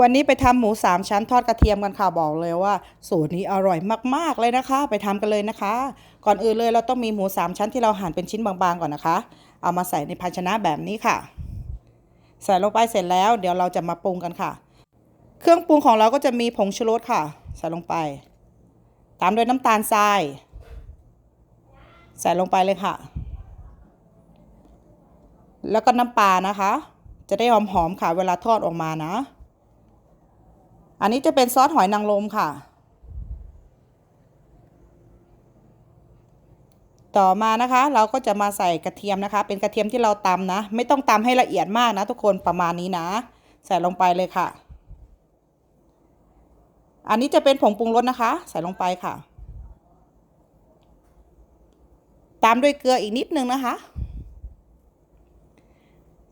วันนี้ไปทำหมูสามชั้นทอดกระเทียมกันค่ะบอกเลยว่า สูตรนี้อร่อยมากๆเลยนะคะ ไปทำกันเลยนะคะ ก่อนอื่นเลยเราต้องมีหมูสามชั้นที่เราหั่นเป็นชิ้นบางๆก่อนนะคะ เอามาใส่ในภาชนะแบบนี้ค่ะ ใส่ลงไปเสร็จแล้ว เดี๋ยวเราจะมาปรุงกันค่ะ เครื่องปรุงของเราก็จะมีผงชูรสค่ะ ใส่ลงไป ตามด้วยน้ำตาลทราย ใส่ลงไปเลยค่ะ แล้วก็น้ำปลานะคะ จะได้หอมๆค่ะ เวลาทอดออกมานะ อันนี้จะเป็นซอสหอยนางรมค่ะ ต่อมานะคะ เราก็จะมาใส่กระเทียมนะคะ เป็นกระเทียมที่เราตำนะ ไม่ต้องตำให้ละเอียดมากนะ ทุกคนประมาณนี้นะ ใส่ลงไปเลยค่ะ อันนี้จะเป็นผงปรุงรสนะคะ ใส่ลงไปค่ะ ตามด้วยเกลืออีกนิดนึงนะคะ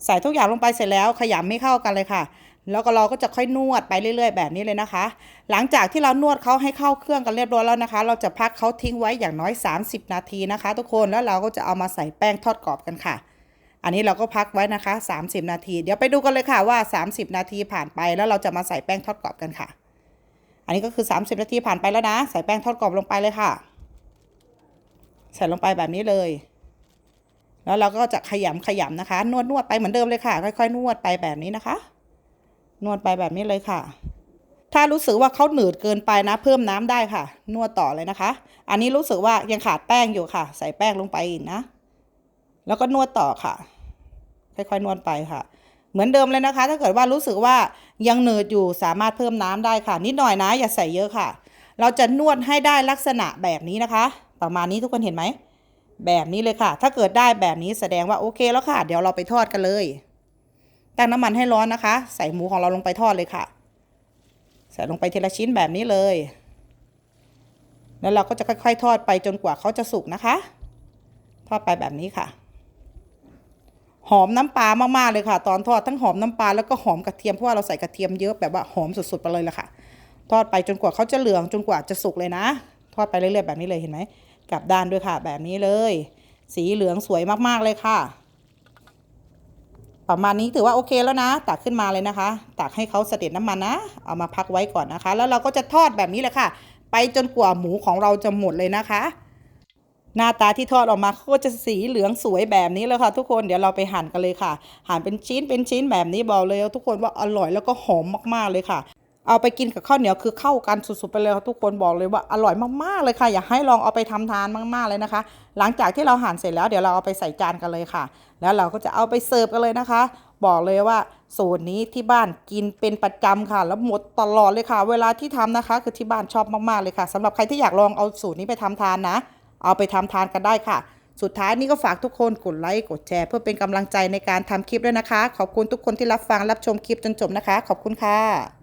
ใส่ทุกอย่างลงไปเสร็จแล้วขยำให้เข้ากันเลยค่ะ แล้วก็เราก็จะค่อยนวดไปเรื่อย ๆ แบบนี้เลยนะคะ หลังจากที่เรานวดเขาให้เข้าเครื่องกันเรียบร้อยแล้วนะคะ เราจะพักเขาทิ้งไว้อย่างน้อย 30 นาทีนะคะ ทุกคนแล้วเราก็จะเอามาใส่แป้งทอดกรอบกันค่ะ อันนี้เราก็พักไว้นะคะ 30 นาที เดี๋ยวไปดูกันเลยค่ะว่า 30 นาทีผ่านไปแล้วเราจะมาใส่แป้งทอดกรอบกันค่ะ อันนี้ก็คือ 30 นาทีผ่านไปแล้วนะ ใส่แป้งทอดกรอบลงไปเลยค่ะ ใส่ลงไปแบบนี้เลยแล้วเราก็จะขยำขยำนะคะ นวดนวดไปเหมือนเดิมเลยค่ะ ค่อยๆ นวดไปแบบนี้นะคะ นวดไปแบบนี้เลยค่ะ ถ้ารู้สึกว่าเขาหนืดเกินไปนะ เพิ่มน้ำได้ค่ะ นวดต่อเลยนะคะ อันนี้รู้สึกว่ายังขาดแป้งอยู่ค่ะ ใส่แป้งลงไปอีกนะ แล้วก็นวดต่อค่ะ ค่อยๆ นวดไปค่ะ เหมือนเดิมเลยนะคะ ถ้าเกิดว่ารู้สึกว่ายังหนืดอยู่สามารถเพิ่มน้ำได้ค่ะ นิดหน่อยนะ อย่าใส่เยอะค่ะ เราจะนวดให้ได้ลักษณะแบบนี้นะคะ ประมาณนี้ทุกคนเห็นไหมแบบนี้เลยค่ะ ถ้าเกิดได้แบบนี้แสดงว่าโอเคแล้วค่ะ เดี๋ยวเราไปทอดกันเลย ตั้งน้ำมันให้ร้อนนะคะ ใส่หมูของเราลงไปทอดเลยค่ะ ใส่ลงไปทีละชิ้นแบบนี้เลย แล้วเราก็จะค่อยๆ ทอดไปจนกว่าเขาจะสุกนะคะ ทอดไปแบบนี้ค่ะ หอมน้ำปลามากๆเลยค่ะ ตอนทอดทั้งหอมน้ำปลาแล้วก็หอมกระเทียมเพราะว่าเราใส่กระเทียมเยอะแบบว่าหอมสุดๆไปเลยละค่ะ ทอดไปจนกว่าเขาจะเหลืองจนกว่าจะสุกเลยนะ ทอดไปเรื่อยๆแบบนี้เลยเห็นไหมกลับด้านด้วยค่ะ แบบนี้เลย สีเหลืองสวยมากๆเลยค่ะ ประมาณนี้ถือว่าโอเคแล้วนะ ตักขึ้นมาเลยนะคะ ตักให้เขาเสด็จน้ำมันนะ เอามาพักไว้ก่อนนะคะ แล้วเราก็จะทอดแบบนี้เลยค่ะ ไปจนกว่าหมูของเราจะหมดเลยนะคะ หน้าตาที่ทอดออกมาก็จะสีเหลืองสวยแบบนี้เลยค่ะ ทุกคนเดี๋ยวเราไปหั่นกันเลยค่ะ หั่นเป็นชิ้นเป็นชิ้นแบบนี้บอกเลยทุกคนว่าอร่อยแล้วก็หอมมากๆเลยค่ะ เอาไปกินกับข้าวเหนียวคือเข้ากันสุดๆไปเลยค่ะทุกคนบอกเลยว่าอร่อยมากๆเลยค่ะ อยากให้ลองเอาไปทำทานมากๆเลยนะคะ หลังจากที่เราหั่นเสร็จแล้วเดี๋ยวเราเอาไปใส่จานกันเลยค่ะ แล้วเราก็จะเอาไปเสิร์ฟกันเลยนะคะ บอกเลยว่าสูตรนี้ที่บ้านกินเป็นประจำค่ะ แล้วหมดตลอดเลยค่ะ เวลาที่ทำนะคะ คือที่บ้านชอบมากๆเลยค่ะสำหรับใครที่อยากลองเอาสูตรนี้ไปทำทานนะ เอาไปทำทานกันได้ค่ะ สุดท้ายนี่ก็ฝากทุกคนกดไลค์กดแชร์ เพื่อเป็นกำลังใจในการทำคลิปด้วยนะคะ ขอบคุณทุกคนที่รับฟังรับชมคลิปจนจบนะคะ ขอบคุณค่ะ